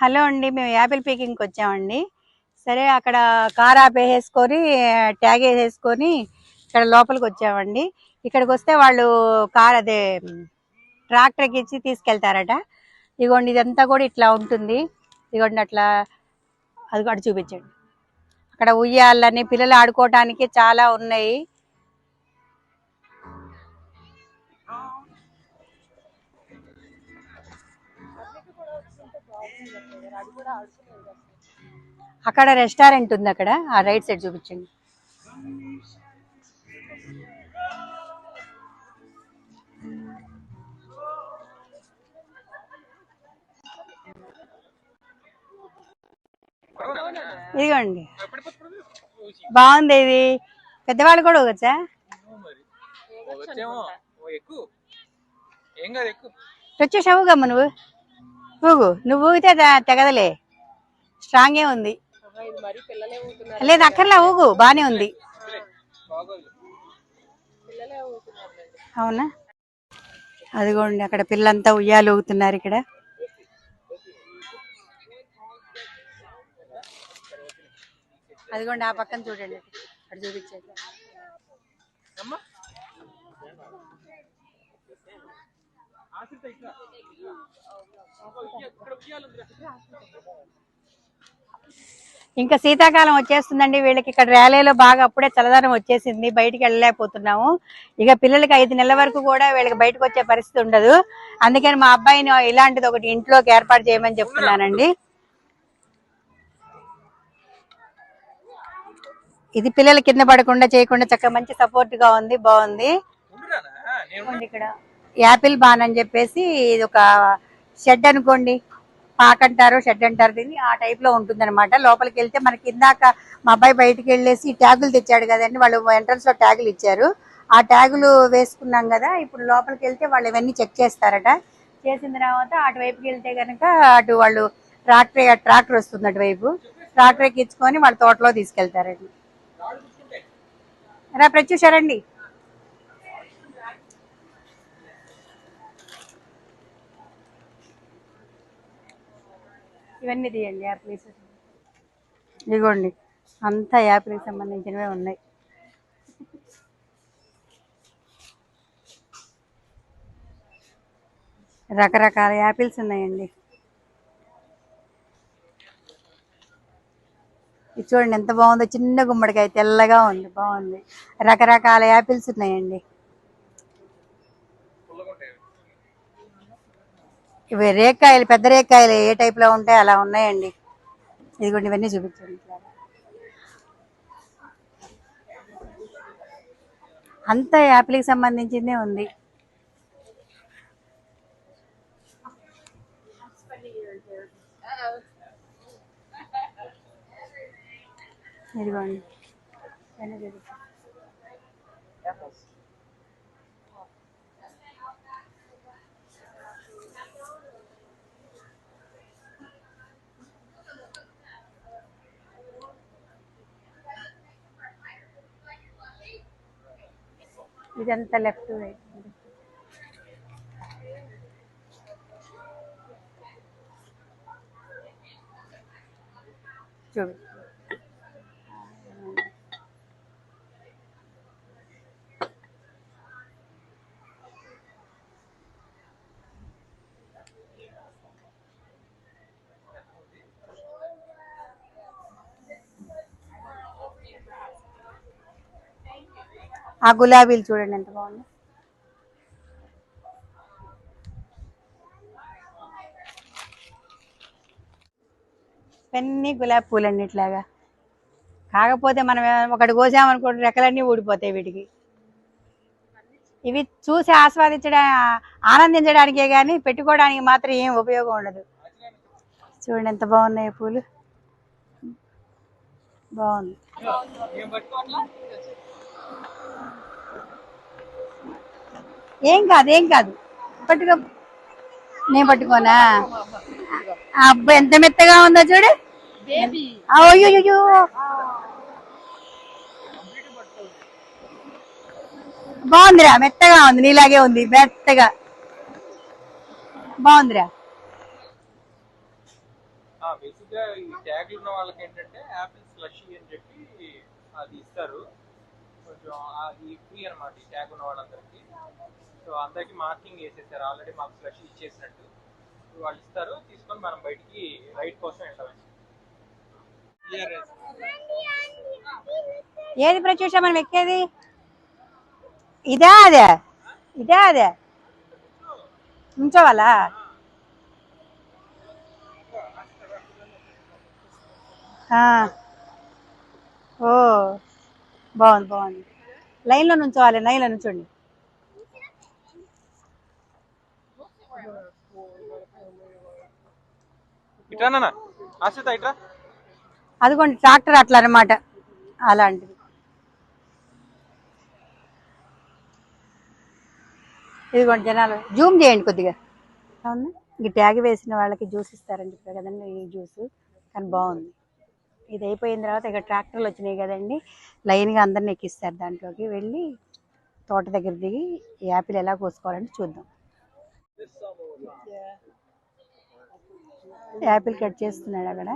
Hello అండి మేము Apple పీకింగ్కి వచ్చామండి. సరే అక్కడ కార్ ఆపేసేసుకొని ట్యాగ్ వేసేసుకొని ఇక్కడ లోపలికి వచ్చామండి. ఇక్కడికి వస్తే వాళ్ళు కార్ అదే ట్రాక్టర్కి ఇచ్చి తీసుకెళ్తారట. ఇదిగోండి ఇదంతా కూడా ఇట్లా ఉంటుంది. ఇదిగోండి అట్లా అది కూడా చూపించండి. అక్కడ ఉయ్యాలని పిల్లలు ఆడుకోవటానికి చాలా ఉన్నాయి. అక్కడ రెస్టారెంట్ ఉంది అక్కడ. ఆ రైట్ సైడ్ చూపించండి. ఇదిగోండి. బాగుంది ఇది. పెద్దవాళ్ళు కూడా వచ్చా వచ్చేమో ఓ ఎక్కువ ఏం కాదు ఎక్కువ వచ్చేసావు గమ్మ నువ్వు. ఊగు నువ్వు ఊగితే తెగదలే. స్ట్రాంగే ఉంది. లేదు అక్కర్లా ఊగు బానే ఉంది. అవునా? అదిగోండి అక్కడ పిల్లంతా ఉయ్యాలు ఊగుతున్నారు ఇక్కడ. అదిగోండి ఆ పక్కన చూడండి. అక్కడ చూపించేది. అమ్మా. ఇంకా శీతాకాలం వచ్చేస్తుందండి. వీళ్ళకి ఇక్కడ ర్యాలీలో బాగా అప్పుడే చల్లదనం వచ్చేసింది. బయటికి వెళ్ళలేకపోతున్నాము. ఇక పిల్లలకి ఐదు నెలల వరకు కూడా వీళ్ళకి బయటకు వచ్చే పరిస్థితి ఉండదు. అందుకని మా అబ్బాయిని ఇలాంటిది ఒకటి ఇంట్లోకి ఏర్పాటు చేయమని చెప్తున్నానండి. ఇది పిల్లలు కింద పడకుండా చేయకుండా చక్కగా మంచి సపోర్ట్గా ఉంది. బాగుంది. ఇక్కడ. యాపిల్ బాన్ అని చెప్పేసి ఇది ఒక షెడ్ అనుకోండి. పాక్ అంటారు షెడ్ అంటారు దీన్ని ఆ టైప్లో ఉంటుంది అనమాట లోపలికి వెళ్తే మనకి ఇందాక మా అబ్బాయి బయటికి వెళ్ళేసి ట్యాగులు తెచ్చాడు కదండి వాళ్ళు ఎంట్రన్స్లో ట్యాగులు ఇచ్చారు. ఆ ట్యాగులు వేసుకున్నాం కదా ఇప్పుడు లోపలికి వెళ్తే వాళ్ళు ఇవన్నీ చెక్ చేస్తారట. చేసిన తర్వాత అటువైపుకి వెళ్తే కనుక అటు వాళ్ళు ట్రాక్టర్ ట్రాక్టర్ వస్తుంది అటువైపు. ట్రాక్టర్ ఎక్కించుకొని వాళ్ళ తోటలో తీసుకెళ్తారండి రా ప్రత్యూషారండి ఇవన్నీ తీయండి యాపిల్స్ ఇదిగోండి అంతా యాపిల్కి సంబంధించినవే ఉన్నాయి. రకరకాల యాపిల్స్ ఉన్నాయండి. ఇది చూడండి ఎంత బాగుందో. చిన్న గుమ్మడికాయ తెల్లగా ఉంది. బాగుంది. రకరకాల యాపిల్స్ ఉన్నాయండి. ఇవి రేక్కాయలు పెద్ద రేక్కాయలు ఏ టైప్లో ఉంటాయి అలా ఉన్నాయండి. ఇదిగోండి ఇవన్నీ చూపించండి. అంతా యాపిల్కి సంబంధించిందే ఉంది. ఇదిగోండి. ఇవన్నీ చూపించండి ఇదంతా లెఫ్ట్ రైట్ చూడు ఆ గులాబీలు చూడండి ఎంత బాగుంది ఇవన్నీ గులాబీ పూలండి ఇట్లాగా కాకపోతే మనం ఒకటి కోసామనుకోండి రెక్కలన్నీ ఊడిపోతాయి వీటికి. ఇవి చూసి ఆస్వాదించడా ఆనందించడానికే కానీ పెట్టుకోవడానికి మాత్రం ఏం ఉపయోగం ఉండదు. చూడండి ఎంత బాగున్నాయి పూలు. బాగుంది. ఏం కాదు ఏం కాదు. పట్టుకో. నేను పట్టుకోనా? ఆ అబ్బాయి ఎంత మెత్తగా ఉందో చూడు. అయ్యో బాగుందిరా మెత్తగా ఉంది నీలాగే ఉంది మెత్తగా. బాగుందిరా. బేసిక్గా ఈ ట్యాగ్లు ఉన్న వాళ్ళకి ఏంటంటే యాపిల్ స్లషీ అని చెప్పి అది ఇస్తారు. కొంచెం అది ఫ్రీ అనమాట ఈ ట్యాగ్ ఉన్న వాళ్ళందరికీ. సో అందరికి మార్కింగ్ వేసేసారు. ఆల్రెడీ మాకు స్లషీ ఇచ్చేసినట్టు. వాళ్ళు ఇస్తారు. తీసుకొని మనం బయటికి రైడ్ కోసం వెళ్ళామండి ఏది ప్రత్యూష మనం ఎక్కేది? ఇదే అదే. ఇదే అదే. ఉంచోవాలా? ఆ. ఓ. బాగుంది బాగుంది. లైన్లో నుంచోవాలి లైన్లో నుంచోండి ఆశ్రిత ఇట్రా. అదిగోండి ట్రాక్టర్ అట్లా అనమాట అలాంటిది. ఇదిగోండి జనాలు జూమ్ చేయండి కొద్దిగా. అవునా ఈ ట్యాగ్ వేసిన వాళ్ళకి జ్యూస్ ఇస్తారని చెప్పారు కదండి ఈ జ్యూస్. కానీ బాగుంది. ఇది అయిపోయిన తర్వాత ఇక ట్రాక్టర్లు వచ్చినాయి కదండి. లైన్గా అందరిని ఎక్కిస్తారు దాంట్లోకి వెళ్ళి తోట దగ్గర దిగి యాపిల్ ఎలా కోసుకోవాలంటే చూద్దాం. యాపిల్ కట్ చేస్తున్నాడు అక్కడ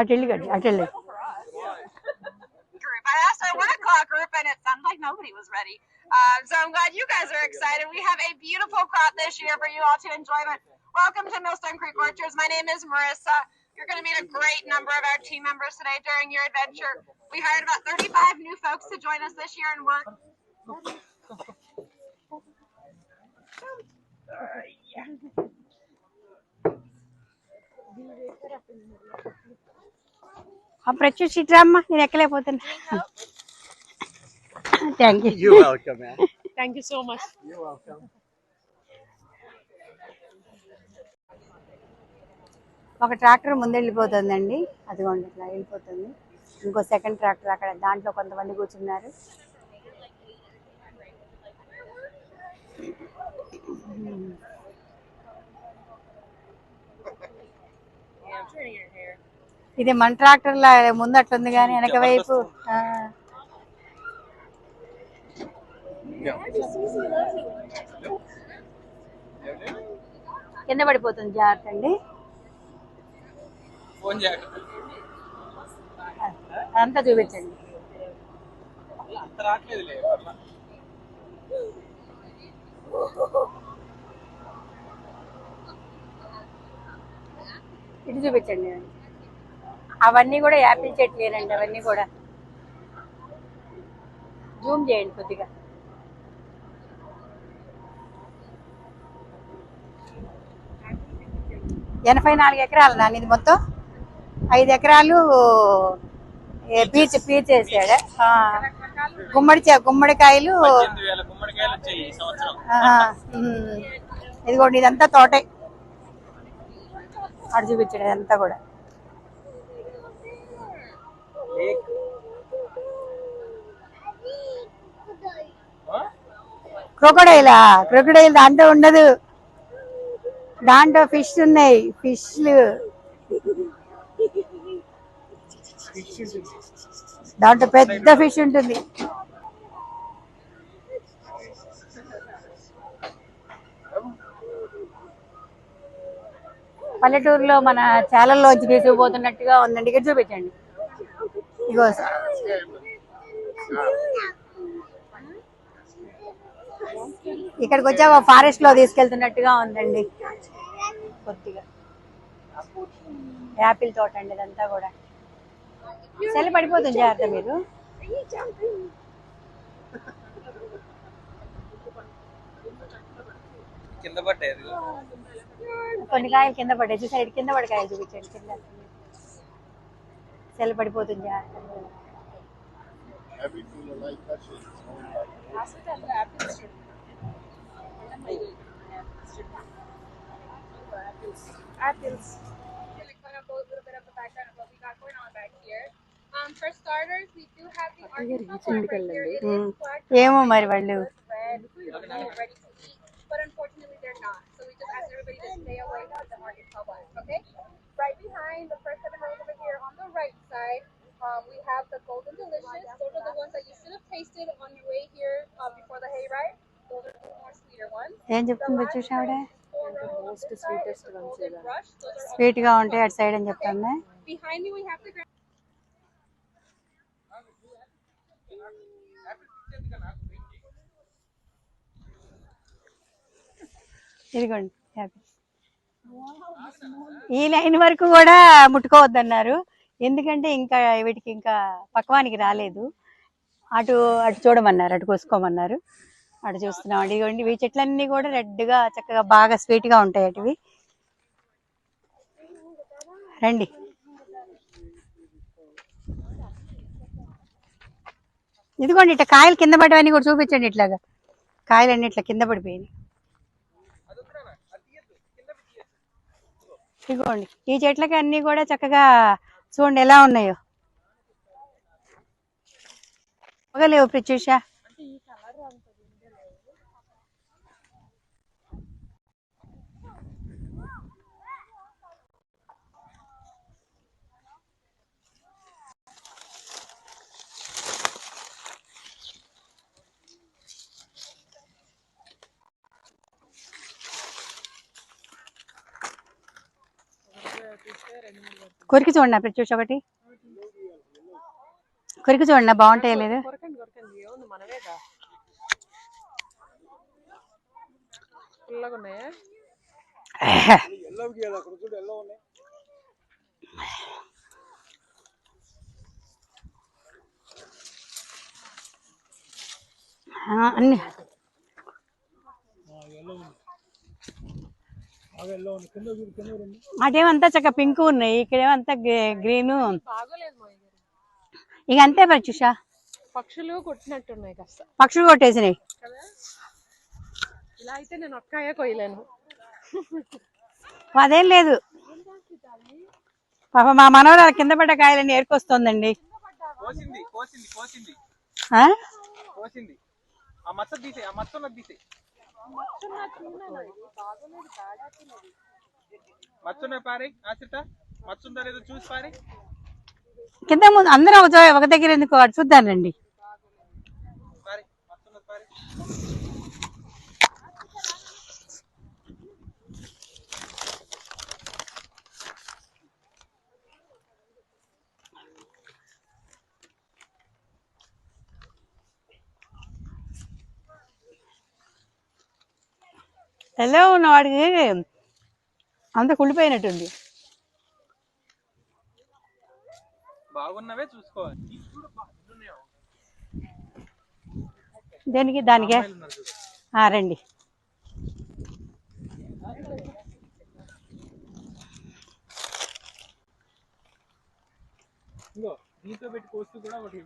అటు వెళ్ళి కట్ అటు వెళ్ళి group. I asked our one o'clock group, and it sounded like nobody was ready. Um, so I'm glad you guys are excited. We have a beautiful crop this year for you all to enjoy. But welcome to Millstone Creek Orchards. My name is Marissa. You're going to meet a great number of our team members today during your adventure. We hired about 35 new folks to join us this year, and we're ఆ ప్రత్యూష్ ఇట్రా అమ్మా నేను ఎక్కలేకపోతున్నా thank you You're welcome, man. Thank you so much. You're welcome. ఒక tractor ముందెళ్ళిపోతుందండి అదిగోండి ఇట్లా వెళ్ళిపోతుంది ఇంకో సెకండ్ ట్రాక్టర్ అక్కడ దాంట్లో కొంతమంది కూర్చున్నారు ఇది మన ట్రాక్టర్ లా ముందు అట్లుంది కానీ వెనక వైపు. కింద పడిపోతుంది జాగ్రత్త అండి. అంతా చూపించండి. అంత రావట్లేదులే ఇటు చూపించండి. అవన్నీ కూడా యాపిల్ చెట్లేనండి అవన్నీ కూడా. జూమ్ చేయండి కొద్దిగా. ఎనభై నాలుగు ఎకరాలు నాన్న ఇది మొత్తం. ఐదు ఎకరాలు పీచ్ పీచ్ వేసాడు. గుమ్మడి గుమ్మడికాయలు. ఇదిగోండి ఇదంతా తోటే. అటు చూపించాడు ఇదంతా కూడా. క్రొకడైలా క్రొకడైల్ దాంట్లో ఉండదు. దాంట్లో ఫిష్ ఉన్నాయి ఫిష్లు. దాంట్లో పెద్ద ఫిష్ ఉంటుంది. పల్లెటూరులో మన చాలల్లోంచి తీసుకుపోతున్నట్టుగా ఉందండి. ఇక్కడ చూపించండి. ఇగో ఇక్కడికి వచ్చాక ఫారెస్ట్లో తీసుకెళ్తున్నట్టుగా ఉందండి. కొద్దిగా. యాపిల్ తోట అండి ఇదంతా కూడా. చలి పడిపోతుంది జాగ్రత్త మీరు. కింద పడ్డాయి కొన్ని కాయలు కింద పడ్డాయి. సైడ్ కింద పడకాయలు చూపించండి కింద. సెల పడిపోతుంది. ఏమో మరి వాళ్ళు. Hmm. but unfortunately they're not. So we just ask everybody to stay away from the Arkansas ones, okay? Right behind the first seven rows over here on the right side Um, we have the golden delicious. Those are the ones that you should have tasted on your way here uh, before the hayride. Those are the more sweeter ones. ఏం చెప్తుంది ప్రత్యూష ఆవిడ Most sweetest ones. Golden brush. Those are sweet గా ఉంటాయి అటు side అని చెప్తుంది behind me. We have the ఇదిగోండి happy ఈ లైన్ వరకు కూడా ముట్టుకోవద్దన్నారు. ఎందుకంటే ఇంకా వీటికి ఇంకా పక్వానికి రాలేదు. అటు అటు చూడమన్నారు అటు కోసుకోమన్నారు. అటు చూస్తున్నాం. ఇదిగోండి ఈ చెట్లన్నీ కూడా రెడ్గా చక్కగా బాగా స్వీట్గా ఉంటాయి అటువి. రండి. ఇదిగోండి ఇట్లా కాయలు కింద పడ్డవన్నీ కూడా చూపించండి ఇట్లాగా. కాయలన్నీ ఇట్లా కింద పడిపోయినాయి. ఇదిగోండి ఈ చెట్లకి అన్ని కూడా చక్కగా చూడండి ఎలా ఉన్నాయో. పొగలేవు ప్రత్యూష. కొరికి చూడండి ప్రత్యూష ఒకటి. కొరికి చూడండి బాగుంటాయి లేదు? అన్ని. అటేమంతా చక్క పింక్ ఉన్నాయి ఇక్కడేమంతా గ్రీన్. ఇక అంతే ప్రత్యూష పక్షులు కొట్టినట్టున్నాయి కాస్త. పక్షులు కొట్టేసినాయి. ఇలా అయితే నేను ఒక్కాయ కొయ్యలేను. అదేం లేదు. పాప మా మనవరాల కింద పడ్డ కాయలన్నీ ఏరుకొస్తుందండి. కోసింది కోసింది కోసింది. ఆ? కోసింది. ఆ మచ్చ తీసే ఆ మచ్చ తీసే మచ్చున్న పారి ఆశ్రిత. మచ్చుందా లేదో చూసి పారి. కింద ముందు అందరూ ఒక దగ్గర ఎందుకు? అటు చూద్దానండి పారి మచ్చున్నది పారి. ఎలా ఉన్న వాడికి అంత కుళ్ళిపోయినట్టుంది. బాగున్నవే చూసుకోవాలి. దేనికి దానికే? రండి. దీంతో పెట్టి కోస్తూ కూడా ఒకటి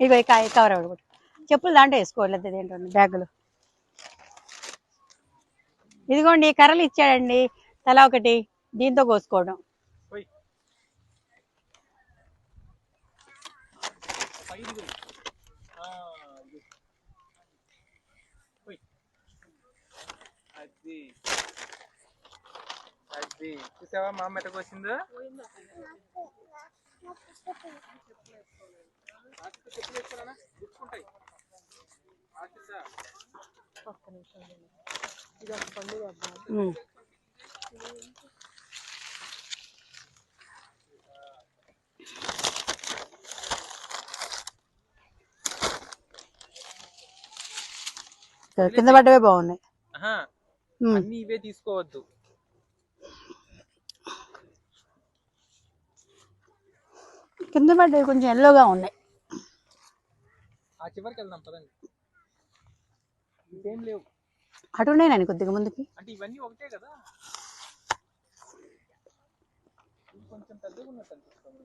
ఇగో ఈ కాయ కవర్ అవ్వడు చెప్పులు దాంట్లో వేసుకోలేదు ఏంటండి బ్యాగులు. ఇదిగోండి కర్రలు ఇచ్చాడండి. తల ఒకటి దీంతో కోసుకోవడం. అది చూసావా మా అమ్మ ఎట్ట కింద పడ్డవే బాగున్నాయి. అన్ని ఇవే తీసుకోవద్దు. కింద పడ్డవి కొంచెం ఎల్లోగా ఉన్నాయి. ఆ చివరికి వెళ్దాం పదండి. ఇవేం లేవు. అటు ఉన్నాయండి కొద్దిగా ముందుకి? అంటే ఇవన్నీ ఒకటే కదా? ఇది కొంచెం పెద్దగా ఉన్నట్టు అనిపిస్తుంది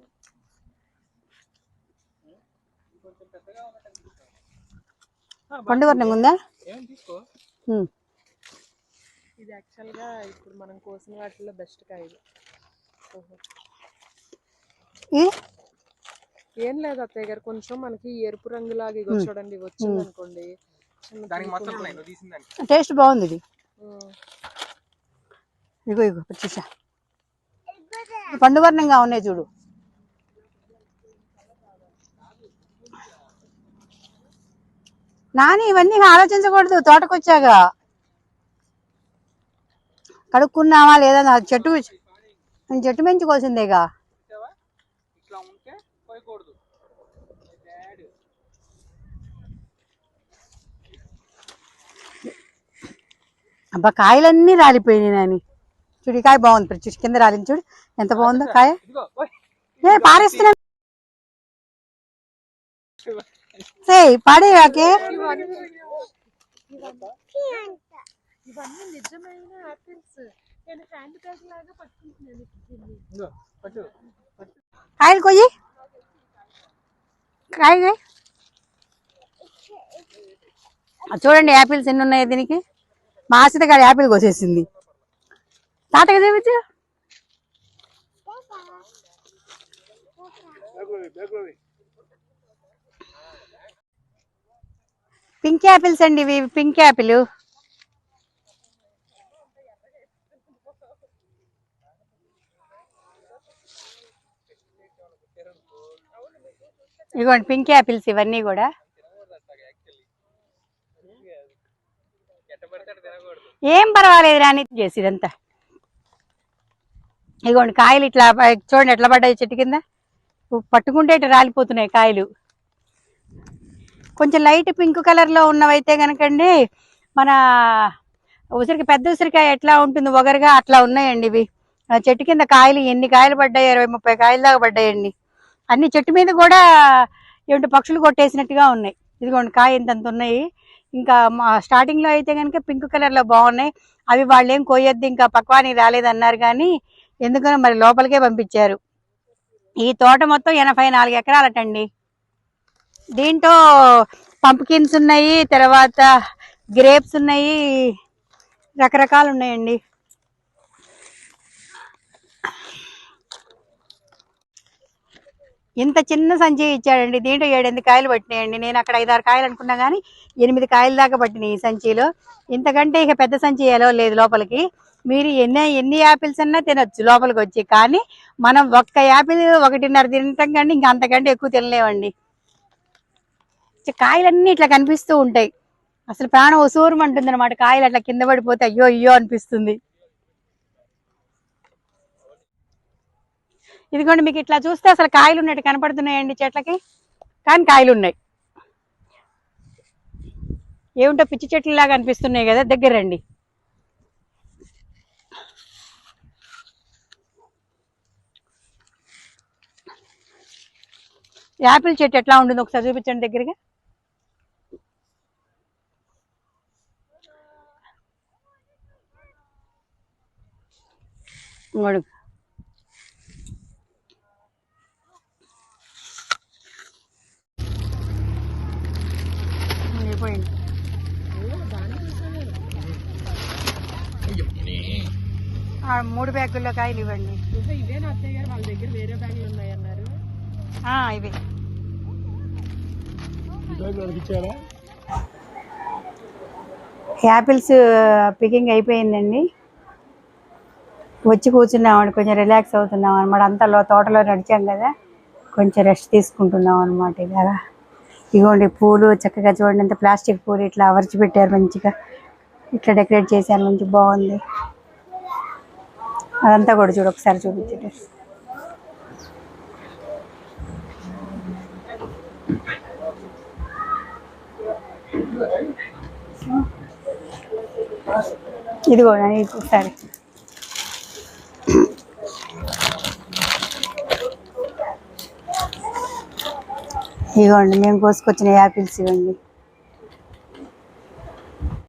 కొంచెం పెద్దగా ఉన్నట్టు అనిపిస్తుంది పండుగ ఉందా. ఏం తీసుకో. ఇది యాక్చువల్గా ఇప్పుడు మనం కోసిన వాటిలో బెస్ట్. ఇది? ఏం లేదు అత్తయ్య గారు కొంచెం మనకి ఎరుపు రంగులాగా ఇగో చూడండి వచ్చింది అనుకోండి. టేస్ట్ బాగుంది ఇది. ఇగో ఇగో చూసా పండువర్ణంగా ఉన్నాయి చూడు. నాని ఇవన్నీ ఆలోచించకూడదు తోటకొచ్చాక కడుక్కున్నావా లేదా చెట్టు చెట్టు పెంచుకోవాల్సిందేగా చూసావా ఇట్లా ఉంటే పోయకూడదు డాడ్ అబ్బా కాయలన్నీ రాలిపోయినాయి నాని. చూడు కాయ బాగుంది ప్రిచి. కింద రాలింది చూడు. ఎంత బాగుందో కాయ. ఏ పారేస్తున్నా. ఏయ్ పాడేయాకే ఇవన్నీ నిజమైన ఆపిల్స్ నేను హ్యాండ్ బ్యాగ్ లాగా పట్టుకుంటున్నాను దీన్ని. ఇదిగో పట్టు. పట్టు కాయలు కొయ్యి. కాయ. చూడండి యాపిల్స్ ఎన్ని ఉన్నాయి దీనికి? మా ఆశిత గారి యాపిల్ కోసేసింది. తాతగా చూపించు పింక్ యాపిల్స్ అండి ఇవి పింక్ యాపిల్. ఇదిగోండి పింక్ యాపిల్స్ ఇవన్నీ కూడా. ఏం పర్వాలేదు రాని చేసి ఇదంతా. ఇదిగోండి కాయలు ఇట్లా చూడండి ఎట్లా పడ్డాయి చెట్టు కింద. పట్టుకుంటే ఇట్లా రాలిపోతున్నాయి కాయలు. కొంచెం లైట్ పింక్ కలర్లో ఉన్నవైతే కనుకండి మన ఉసిరికి పెద్ద ఉసిరికాయ ఎట్లా ఉంటుంది ఒగరుగా అట్లా ఉన్నాయండి ఇవి. చెట్టు కింద కాయలు ఎన్ని కాయలు పడ్డాయి ఇరవై ముప్పై కాయలు దాకా పడ్డాయండి. అన్ని చెట్టు మీద కూడా ఏమిటి పక్షులు కొట్టేసినట్టుగా ఉన్నాయి. ఇదిగోండి కాయ ఇంతంత ఉన్నాయి. ఇంకా మా స్టార్టింగ్లో అయితే కనుక పింక్ కలర్లో బాగున్నాయి. అవి వాళ్ళు ఏం కోయొద్దు ఇంకా పక్వానికి రాలేదన్నారు కానీ ఎందుకనో మరి లోపలికే పంపించారు. ఈ తోట మొత్తం ఎనభై నాలుగు ఎకరాలటండి. దీంట్లో పంప్కిన్స్ ఉన్నాయి తర్వాత గ్రేప్స్ ఉన్నాయి రకరకాలు ఉన్నాయండి. ఇంత చిన్న సంచి ఇచ్చాడండి. దీంట్లో ఏడెనిమిది కాయలు పట్టినాయండి. నేను అక్కడ ఐదారు కాయలు అనుకున్నా కానీ ఎనిమిది కాయల దాకా పట్టినాయి ఈ సంచిలో. ఇంతకంటే ఇక పెద్ద సంచి ఎలా లేదు లోపలికి. మీరు ఎన్ని ఎన్ని యాపిల్స్ అన్నా తినొచ్చు లోపలికి వచ్చి. కానీ మనం ఒక్క యాపిల్ ఒకటిన్నర తినటం కానీ ఇంకా అంతకంటే ఎక్కువ తినలేమండి. కాయలన్నీ ఇట్లా కనిపిస్తూ ఉంటాయి. అసలు ప్రాణం ఉసూరం అంటుంది అనమాట కాయలు అట్లా కింద పడిపోతే అయ్యో అయ్యో అనిపిస్తుంది. ఇదిగోండి మీకు ఇట్లా చూస్తే అసలు కాయలు ఉన్నట్టు కనపడుతున్నాయండి చెట్లకి. కానీ కాయలు ఉన్నాయి. ఏమిటో పిచ్చి చెట్లు లాగా అనిపిస్తున్నాయి కదా దగ్గర రండి. యాపిల్ చెట్టు ఎట్లా ఉంటుంది ఒకసారి చూపించండి దగ్గరగా. ఇంకోటి. అయిపోయింది ఆ, మూడు బ్యాగుల్లో కాయలు ఇవ్వండి. అత్తయ్య గారు వాళ్ళ దగ్గర వేరే బ్యాగులు ఉన్నాయన్నారు. ఇవి. యాపిల్స్ పికింగ్ అయిపోయిందండి. వచ్చి కూర్చున్నామండి కొంచెం రిలాక్స్ అవుతున్నాం అనమాట అంతా లో- తోటలో నడిచాం కదా కొంచెం రెస్ట్ తీసుకుంటున్నాం అనమాట ఇలాగా. ఇగోండి పూలు చక్కగా చూడండి ఎంత ప్లాస్టిక్ పూలు ఇట్లా అమర్చి పెట్టారు మంచిగా. ఇట్లా డెకరేట్ చేశారు మంచి బాగుంది. అదంతా కూడా చూడు ఒకసారి చూపించండి ఇదిగో కూడా ఒకసారి. ఇదిగోండి మేము కోసుకొచ్చిన యాపిల్స్ ఇవ్వండి.